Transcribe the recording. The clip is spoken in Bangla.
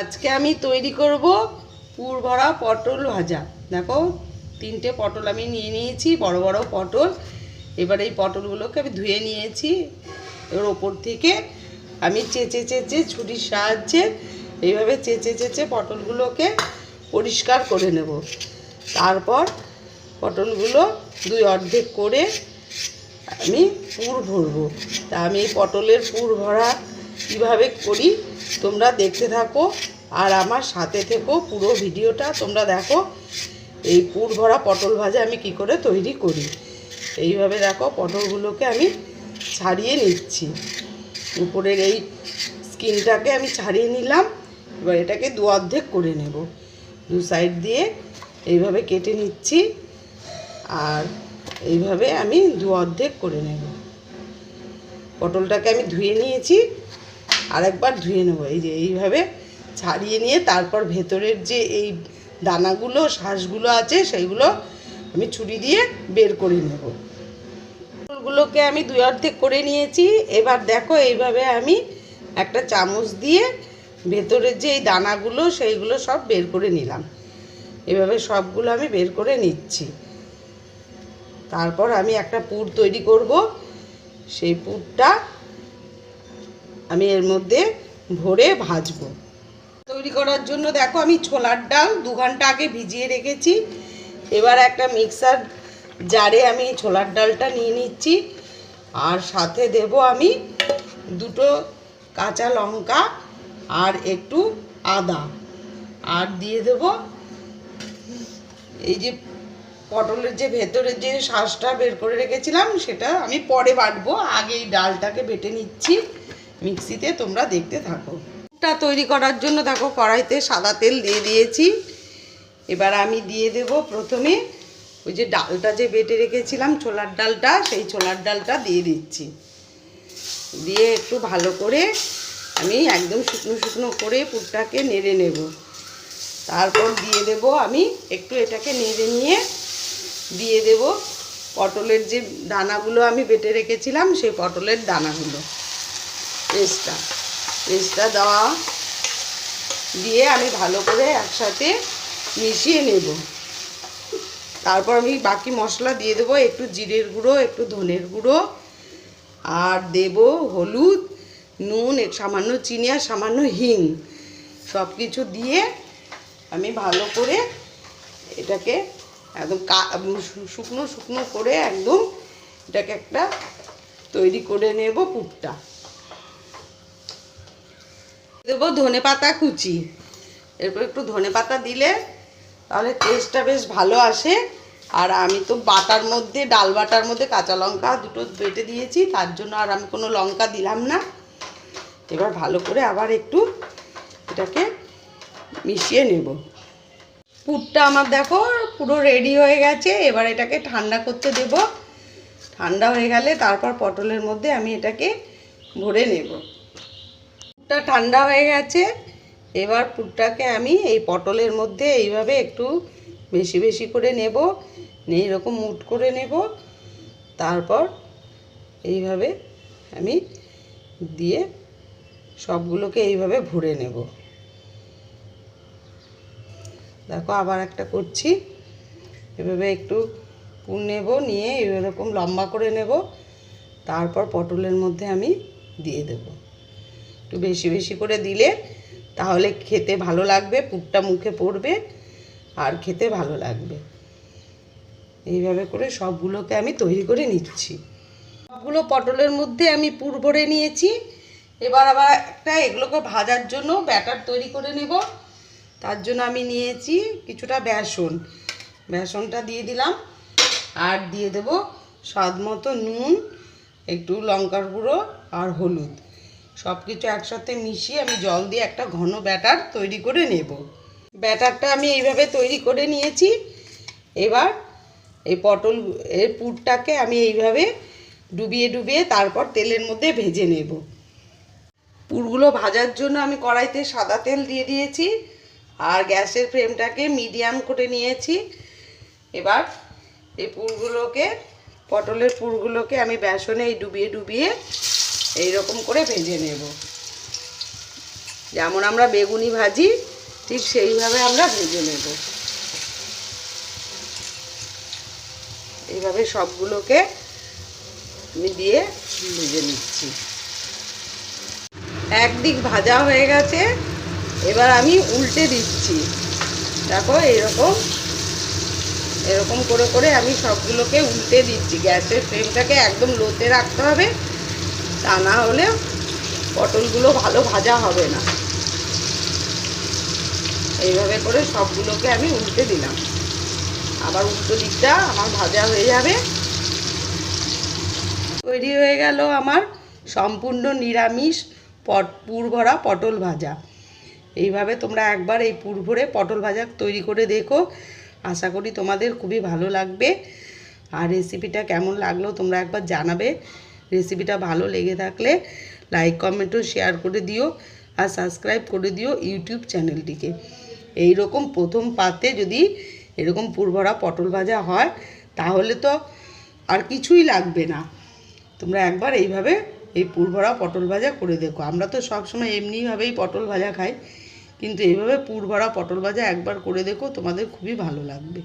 আজকে আমি তৈরি করব পুর ভরা পটল ভাজা। দেখো, তিনটে পটল আমি নিয়ে নিয়েছি, বড় বড় পটল। এবার এই পটলগুলোকে আমি ধুয়ে নিয়েছি। এবার ওপর থেকে আমি চেঁচে চেঁচে ছুরির সাহায্যে এইভাবে চেঁচে চেঁচে পটলগুলোকে পরিষ্কার করে নেব। তারপর পটলগুলো দুই অর্ধেক করে আমি পুর ভরবো। তা আমি এই পটলের পুর ভরা কীভাবে করি তোমরা দেখতে থাকো আর আমার সাথে থেকো পুরো ভিডিওটা। তোমরা দেখো এই পুর ভরা পটল ভাজা আমি কি করে তৈরি করি। এইভাবে দেখো পটলগুলোকে আমি ছাড়িয়ে নিচ্ছি। উপরের এই স্কিনটাকে আমি ছাড়িয়ে নিলাম, এবার এটাকে দু অর্ধেক করে নেব। দু সাইড দিয়ে এইভাবে কেটে নিচ্ছি আর এইভাবে আমি দু অর্ধেক করে নেব। পটলটাকে আমি ধুয়ে নিয়েছি। আরেকবার ধুয়ে নেব। এই যে এইভাবে ছাড়িয়ে নিয়ে তারপর ভেতরের যে এই দানাগুলো শ্বাসগুলো আছে সেইগুলো আমি ছুরি দিয়ে বের করে নেব। পটলগুলোকে আমি দুই অর্ধেক করে নিয়েছি। এবার দেখো এইভাবে আমি একটা চামচ দিয়ে ভেতরের যে এই দানাগুলো, সেইগুলো সব বের করে নিলাম। এভাবে সবগুলো আমি বের করে নিচ্ছি। তারপর আমি একটা পুর তৈরি করব। সেই পুরটা আমি এর মধ্যে ভরে ভাজবো। তৈরি করার জন্য দেখো আমি ছোলার ডাল দু ঘণ্টা আগে ভিজিয়ে রেখেছি। এবার একটা মিক্সার জারে আমি ছোলার ডালটা নিয়ে নিচ্ছি। আর সাথে দেব আমি দুটো কাঁচা লঙ্কা আর একটু আদা। আর দিয়ে দেব এই যে পটলের যে ভেতরের যে শ্বাসটা বের করে রেখেছিলাম, সেটা আমি পরে বাটবো। আগে এই ডালটাকে বেটে নিচ্ছি। মিক্সিতে তোমরা দেখতে থাকো। টা তৈরি করার জন্য দেখো কড়াইতে সাদা তেল দিয়ে দিয়েছি। এবার আমি দিয়ে দেব প্রথমে ওই যে ডালটা যে বেটে রেখেছিলাম ছোলার ডালটা, সেই ছোলার ডালটা দিয়ে দিচ্ছি। দিয়ে একটু ভালো করে আমি একদম শুকনো শুকনো করে পুরটাকে নেড়ে নেব। তারপর দিয়ে দেব আমি একটু এটাকে নেড়ে নিয়ে দিয়ে দেব। পটলের যে দানাগুলো আমি বেটে রেখেছিলাম, সেই পটলের দানাগুলো। পেস্টটা। পেস্টটা দেওয়া দিয়ে আমি ভালো করে একসাথে মিশিয়ে নেব। তারপর আমি বাকি মশলা দিয়ে দেবো, একটু জিরের গুঁড়ো, একটু ধনের গুঁড়ো, আর দেব হলুদ, নুন সামান্য চিনি আর সামান্য হিং। সব কিছু দিয়ে আমি ভালো করে এটাকে একদম শুকনো শুকনো করে একদম এটাকে একটা তৈরি করে নেব পুরটা। দেবো ধনে পাতা কুচি। এরপর একটু ধনে পাতা দিলে তাহলে টেস্টটা বেশ ভালো আসে। আর আমি তো বাটার মধ্যে, ডাল বাটার মধ্যে কাঁচা লঙ্কা দুটো বেটে দিয়েছি, তার জন্য আর আমি কোনো লঙ্কা দিলাম না। এবার ভালো করে আবার একটু এটাকে মিশিয়ে নেব। পুরটা আমার দেখো পুরো রেডি হয়ে গেছে, এবার এটাকে ঠান্ডা করতে দেব। ঠান্ডা হয়ে গেলে তারপর পটলের মধ্যে আমি এটাকে ভরে নেব। পুরটা ঠান্ডা হয়ে গেছে। এবার পুরটাকে আমি এই পটলের মধ্যে এইভাবে একটু বেশি বেশি করে নেব। নিয়ে এরকম মুট করে নেব। তারপর এইভাবে আমি দিয়ে সবগুলোকে এইভাবে ভরে নেব। দেখো আবার একটা করছি। এভাবে একটু পুর নেব, নিয়ে এরকম লম্বা করে নেব। তারপর পটলের মধ্যে আমি দিয়ে দেব। একটু বেশি বেশি করে দিলে তাহলে খেতে ভালো লাগবে, পুরটা মুখে পড়বে আর খেতে ভালো লাগবে। এইভাবে করে সবগুলোকে আমি তৈরি করে নিচ্ছি। সবগুলো পটলের মধ্যে আমি পুর ভরে নিয়েছি। এবার আবার একটা এগুলোকে ভাজার জন্য ব্যাটার তৈরি করে নেব। তার জন্য আমি নিয়েছি কিছুটা বেসন। বেসনটা দিয়ে দিলাম আর দিয়ে দেব স্বাদ মতো নুন, একটু লঙ্কার গুঁড়ো আর হলুদ। সব কিছু একসাথে মিশিয়ে আমি জল দিয়ে একটা ঘন ব্যাটার তৈরি করে নেব। ব্যাটারটা আমি এইভাবে তৈরি করে নিয়েছি। এবার এই পটল, এর পুরটাকে আমি এইভাবে ডুবিয়ে ডুবিয়ে তারপর তেলের মধ্যে ভেজে নেব। পুরগুলো ভাজার জন্য আমি কড়াইতে সাদা তেল দিয়ে দিয়েছি আর গ্যাসের ফ্লেমটাকে মিডিয়াম করে নিয়েছি। এবার এই পুরগুলোকে, পটলের পুরগুলোকে আমি বেসনে এই ডুবিয়ে ডুবিয়ে এই রকম করে ভেজে নেব। যেমন আমরা বেগুনি ভাজি, ঠিক সেইভাবে আমরা ভেজে নেব। এইভাবে সবগুলোকে আমি দিয়ে ভেজে নিচ্ছি। একদিক ভাজা হয়ে গেছে, এবার আমি উল্টে দিচ্ছি। দেখো এরকম এরকম করে করে আমি সবগুলোকে উল্টে দিচ্ছি। গ্যাসের ফ্লেমটাকে একদম লোতে রাখতে হবে। তা না হলে পটলগুলো ভালো ভাজা হবে না। এইভাবে করে সবগুলোকে আমি উল্টে দিলাম। আবার উল্টো দিকটা আমার ভাজা হয়ে যাবে। তৈরি হয়ে গেল আমার সম্পূর্ণ নিরামিষ পট পুর ভরা পটল ভাজা। এইভাবে তোমরা একবার এই পুর ভরে পটল ভাজা তৈরি করে দেখো। আশা করি তোমাদের খুবই ভালো লাগবে। আর রেসিপিটা কেমন লাগল তোমরা একবার জানাবে। রেসিপিটা ভালো লেগে থাকলে লাইক কমেন্টও শেয়ার করে দিও আর সাবস্ক্রাইব করে দিও ইউটিউব চ্যানেলটিকে। এই রকম প্রথম পাতে যদি এরকম পুরভরা পটল ভাজা হয়, তাহলে তো আর কিছুই লাগবে না। তোমরা একবার এইভাবে এই পুরভরা পটল ভাজা করে দেখো। আমরা তো সবসময় এমনিভাবেই পটল ভাজা খাই, কিন্তু এইভাবে পুরভরা পটল ভাজা একবার করে দেখো, তোমাদের খুবই ভালো লাগবে।